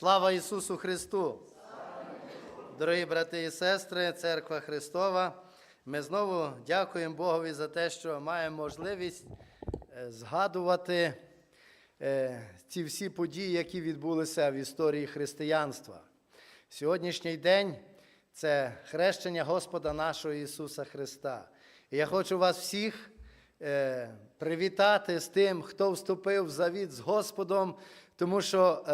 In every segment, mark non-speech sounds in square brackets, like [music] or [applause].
Слава Ісусу Христу! Дорогі брати і сестри, Церква Христова, ми знову дякуємо Богові за те, що маємо можливість е, згадувати е, ці всі події, які відбулися в історії християнства. Сьогоднішній день це хрещення Господа нашого Ісуса Христа. І я хочу вас всіх е, привітати з тим, хто вступив в завіт з Господом, тому що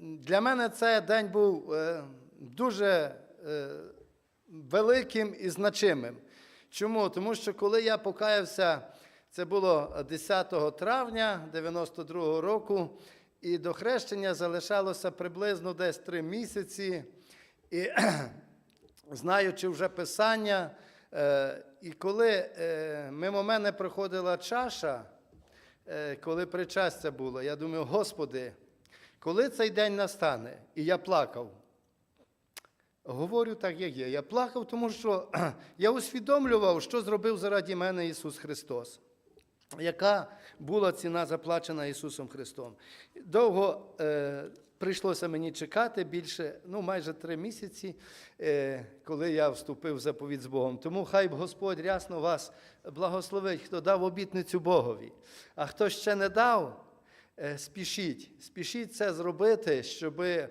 для мене цей день був е, дуже е, великим і значимим. Чому? Тому що коли я покаявся, це було 10 травня 92 року, і до хрещення залишалося приблизно десь три місяці. І [clears throat] знаючи вже Писання, е, і коли мимо мене проходила чаша, коли причастя було, я думаю, Господи, коли цей день настане? І я плакав. Говорю так, як є. Я плакав, тому що [clears throat] я усвідомлював, що зробив заради мене Ісус Христос. Яка була ціна заплачена Ісусом Христом? Довго е, прийшлося мені чекати більше, ну майже три місяці, е, коли я вступив в заповідь з Богом. Тому хай Господь рясно вас благословить, хто дав обітницю Богові. А хто ще не дав, спішіть, спішіть це зробити, щоб е,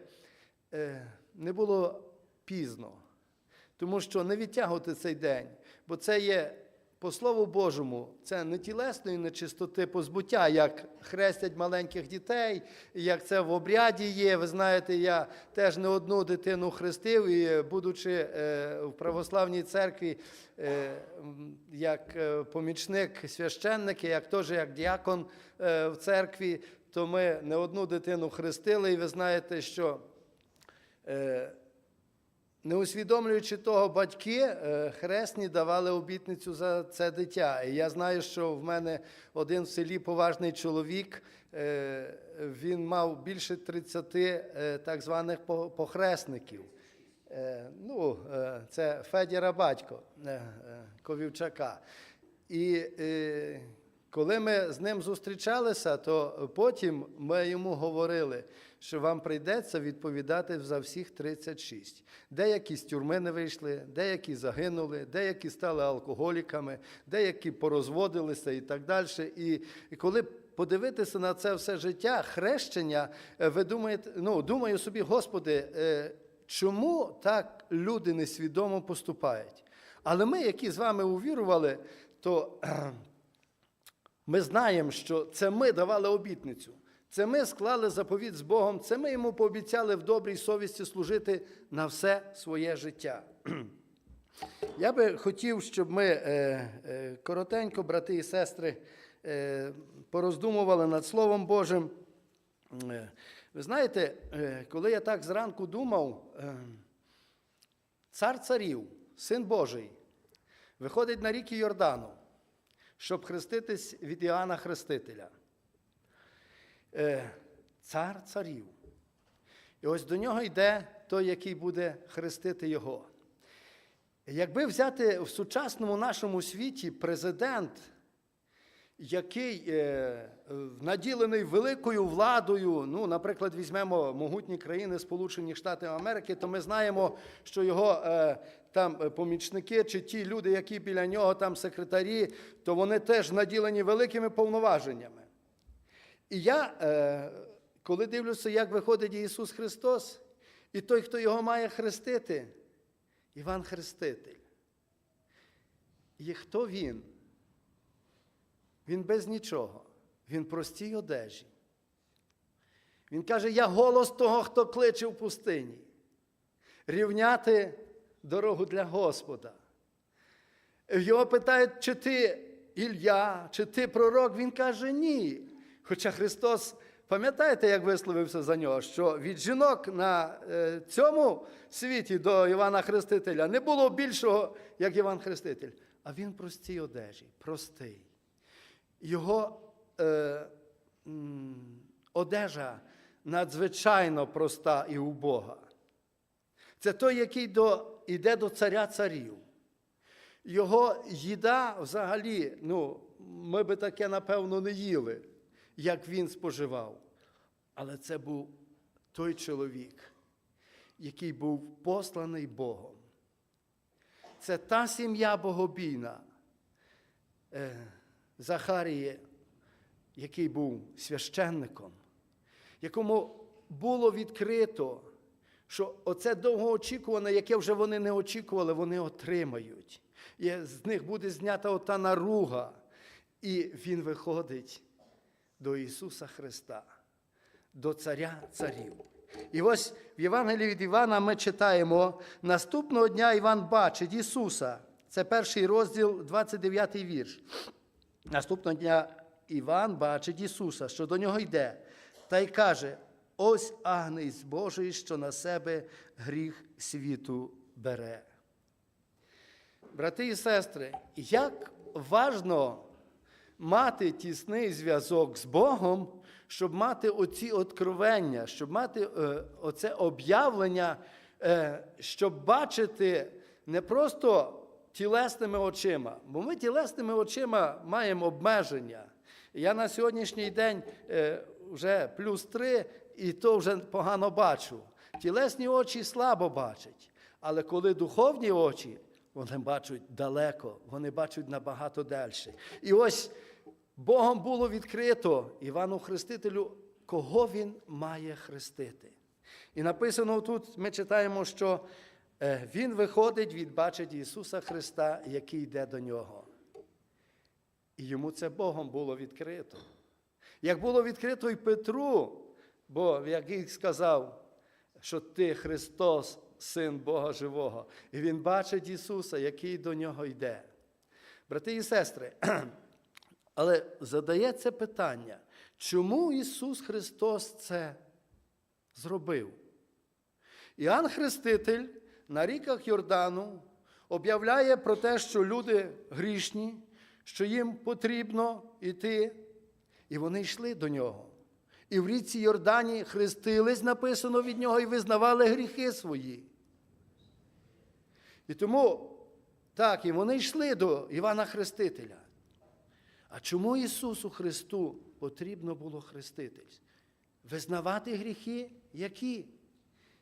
не було пізно. Тому що не відтягувати цей день, бо це є, по Слову Божому, це не тілесної нечистоти позбуття, як хрестять маленьких дітей, як це в обряді є. Ви знаєте, я теж не одну дитину хрестив, і будучи е, в православній церкві, е, як е, помічник священника, як теж як діакон е, в церкві, то ми не одну дитину хрестили, і ви знаєте, що. е, не усвідомлюючи того, батьки е, хресні давали обітницю за це дитя. І я знаю, що в мене один в селі поважний чоловік, е, він мав більше 30 е, так званих похресників. Ну, це Федіра батько Ковівчака. І коли ми з ним зустрічалися, то потім ми йому говорили, що вам прийдеться відповідати за всіх 36. Деякі з тюрми не вийшли, деякі загинули, деякі стали алкоголіками, деякі порозводилися і так далі. І, і коли подивитися на це все життя, хрещення, е, ви думаєте, ну, думаю собі, Господи, е, чому так люди несвідомо поступають? Але ми, які з вами увірували, то ми знаємо, що це ми давали обітницю. Це ми склали заповіт з Богом, це ми йому пообіцяли в добрій совісті служити на все своє життя. [clears throat] Я би хотів, щоб ми е, е, коротенько, брати і сестри, е, пороздумували над Словом Божим. Е, Ви знаєте, коли я так зранку думав, цар царів, син Божий, виходить на ріки Йордану, щоб хреститись від Іоанна Хрестителя. Е, Цар царів. І ось до нього йде той, який буде хрестити його. Якби взяти в сучасному нашому світі президент, який е, наділений великою владою, ну, наприклад, візьмемо могутні країни Сполучені Штати Америки, то ми знаємо, що його е, там е, помічники чи ті люди, які біля нього там секретарі, то вони теж наділені великими повноваженнями. І я, коли дивлюся, як виходить Ісус Христос, і той, хто його має хрестити, Іван Хреститель. І хто він? Він без нічого. Він простій одежі. Він каже: Я голос того, хто кличе в пустині. Рівняти дорогу для Господа. Його питають, чи ти Ілля, чи ти пророк? Він каже, ні. Хоча Христос, пам'ятаєте, як висловився за нього, що від жінок на е, цьому світі до Івана Хрестителя не було більшого, як Іван Хреститель. А він простій одежі, простий. Його е, одежа надзвичайно проста і убога. Це той, який до, йде до царя царів. Його їда взагалі, ну, ми би таке, напевно, не їли, як він споживав. Але це був той чоловік, який був посланий Богом. Це та сім'я богобійна е, Захарії, який був священником, якому було відкрито, що оце довгоочікуване, яке вже вони не очікували, вони отримають. І з них буде знята ота наруга. І він виходить до Ісуса Христа, до Царя Царів. І ось в Євангелії від Івана ми читаємо: наступного дня Іван бачить Ісуса. Це перший розділ, 29 вірш. Наступного дня Іван бачить Ісуса, що до нього йде, та й каже: ось агнець Божий, що на себе гріх світу бере. Брати і сестри, як важно мати тісний зв'язок з Богом, щоб мати оці откровення, щоб мати е, оце об'явлення, е, щоб бачити не просто тілесними очима, бо ми тілесними очима маємо обмеження. Я на сьогоднішній день е, вже плюс три, і то вже погано бачу. Тілесні очі слабо бачать, але коли духовні очі, вони бачать далеко, вони бачать набагато далі. І ось Богом було відкрито Івану Хрестителю, кого він має хрестити. І написано тут, ми читаємо, що він виходить, він бачить Ісуса Христа, який йде до нього. І йому це Богом було відкрито. Як було відкрито і Петру, бо який сказав, що ти Христос, Син Бога Живого, і він бачить Ісуса, який до нього йде. Брати і сестри, [clears throat] але задається питання, чому Ісус Христос це зробив? Іоанн Хреститель на ріках Йордану об'являє про те, що люди грішні, що їм потрібно йти, і вони йшли до нього. І в річці Йордані хрестились, написано від нього, і визнавали гріхи свої. І тому, так, і вони йшли до Івана Хрестителя. А чому Ісусу Христу потрібно було хреститись? Визнавати гріхи, які?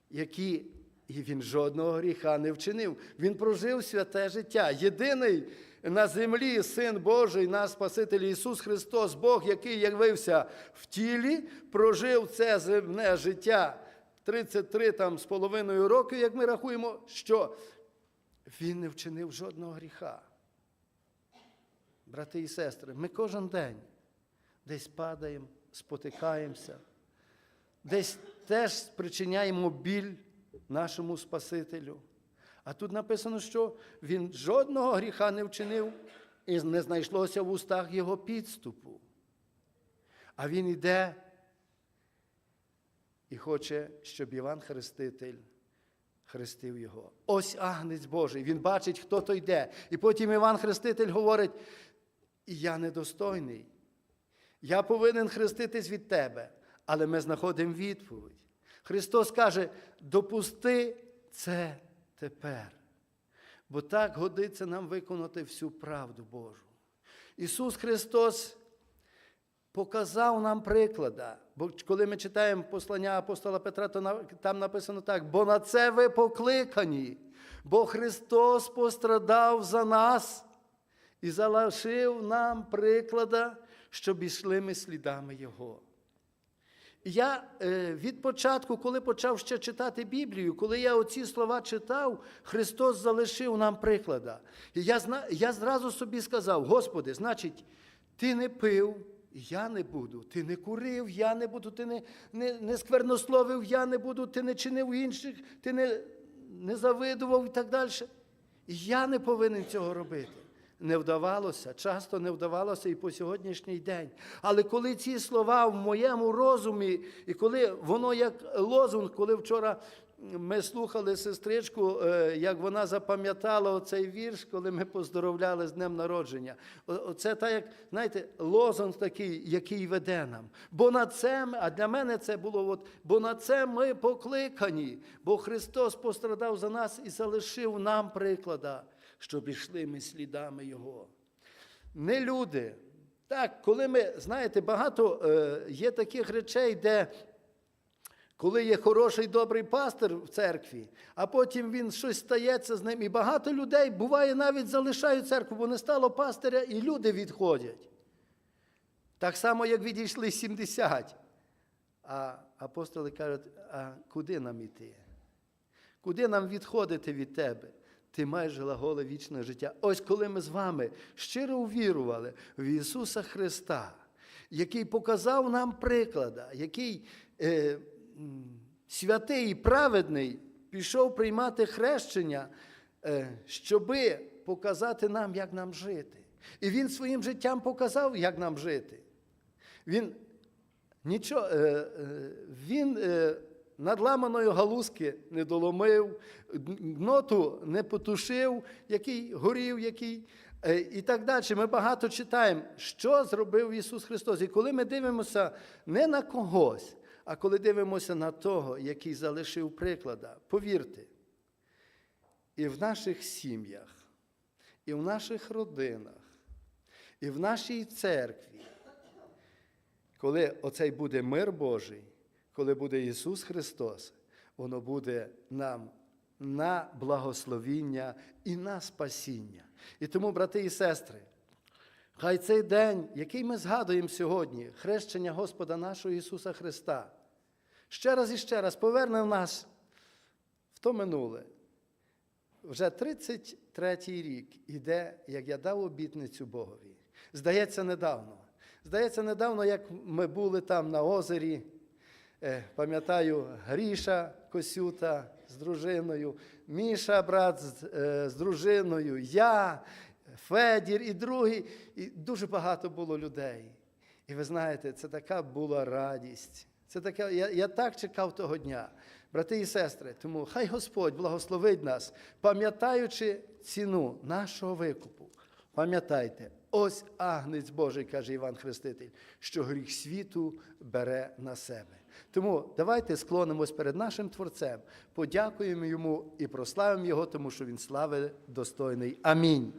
Які і він жодного гріха не вчинив. Він прожив святе життя. Єдиний на землі Син Божий, наш Спаситель Ісус Христос, Бог, який явився в тілі, прожив це земне життя 33 там, з половиною років, як ми рахуємо, що він не вчинив жодного гріха. Брати і сестри, ми кожен день десь падаємо, спотикаємося, десь теж спричиняємо біль нашому Спасителю. А тут написано, що він жодного гріха не вчинив і не знайшлося в устах його підступу. А він іде і хоче, щоб Іван Хреститель хрестив його. Ось агнець Божий, він бачить, хто то йде. І потім Іван Хреститель говорить: я недостойний. Я повинен хреститись від тебе, але ми знаходимо відповідь. Христос каже: допусти це тепер. Бо так годиться нам виконати всю правду Божу. Ісус Христос показав нам приклада. Бо коли ми читаємо послання апостола Петра, то там написано так: бо на це ви покликані, бо Христос пострадав за нас і залишив нам приклада, щоб ішли ми слідами Його. Я е, від початку, коли почав ще читати Біблію, коли я оці слова читав, Христос залишив нам приклада. І я я зразу собі сказав: Господи, значить, ти не пив, я не буду, ти не курив, я не буду, ти не не, не сквернословив, я не буду, ти не чинив інших, ти не, не завидував і так далі. Я не повинен цього робити не вдавалося, часто не вдавалося і по сьогоднішній день. Але коли ці слова в моєму розумі, і коли воно як лозунг, коли вчора ми слухали сестричку, е, як вона запам'ятала оцей вірш, коли ми поздоровляли з Днем народження. Оце так, як, знаєте, лозунг такий, який веде нам. Бо на це, а для мене це було, от, бо на це ми покликані, бо Христос пострадав за нас і залишив нам приклада щоб йшли ми слідами Його. Не люди. Так, коли ми, знаєте, багато е, є таких речей, де Коли є хороший добрий пастир в церкві, а потім він щось стається з ним, і багато людей буває навіть залишають церкву, бо не стало пастиря, і люди відходять. Так само, як відійшли 70. А апостоли кажуть, а куди нам іти? Куди нам відходити від тебе? Ти маєш глаголе вічне життя. Ось коли ми з вами щиро увірували в Ісуса Христа, який показав нам приклада, який е, святий і праведний пішов приймати хрещення, е, щоби показати нам, як нам жити. І Він своїм життям показав, як нам жити. Він Нічого, е, е, він е, надламаної галузки не доломив, ноту не потушив, який горів, який. е, І так далі. Ми багато читаємо, що зробив Ісус Христос. І коли ми дивимося не на когось, а коли дивимося на того, який залишив приклада, повірте, і в наших сім'ях, і в наших родинах, і в нашій церкві, коли оцей буде мир Божий, коли буде Ісус Христос, воно буде нам на благословіння і на спасіння. І тому, брати і сестри, хай цей день, який ми згадуємо сьогодні, хрещення Господа нашого Ісуса Христа, ще раз і ще раз поверне нас в то минуле. Вже 33-й рік іде, як я дав обітницю Богові. Здається, недавно. Здається, недавно, як ми були там на озері, пам'ятаю, Гріша Косюта з дружиною, Міша, брат з, е, з дружиною, я, Федір і другий. І дуже багато було людей. І ви знаєте, це така була радість. Це таке, я, я так чекав того дня. Брати і сестри, тому хай Господь благословить нас, пам'ятаючи ціну нашого викупу. Пам'ятайте, ось агнець Божий, каже Іван Хреститель, що гріх світу бере на себе. Тому давайте склонимось перед нашим Творцем, подякуємо йому і прославимо Його, тому що Він слави достойний. Амінь.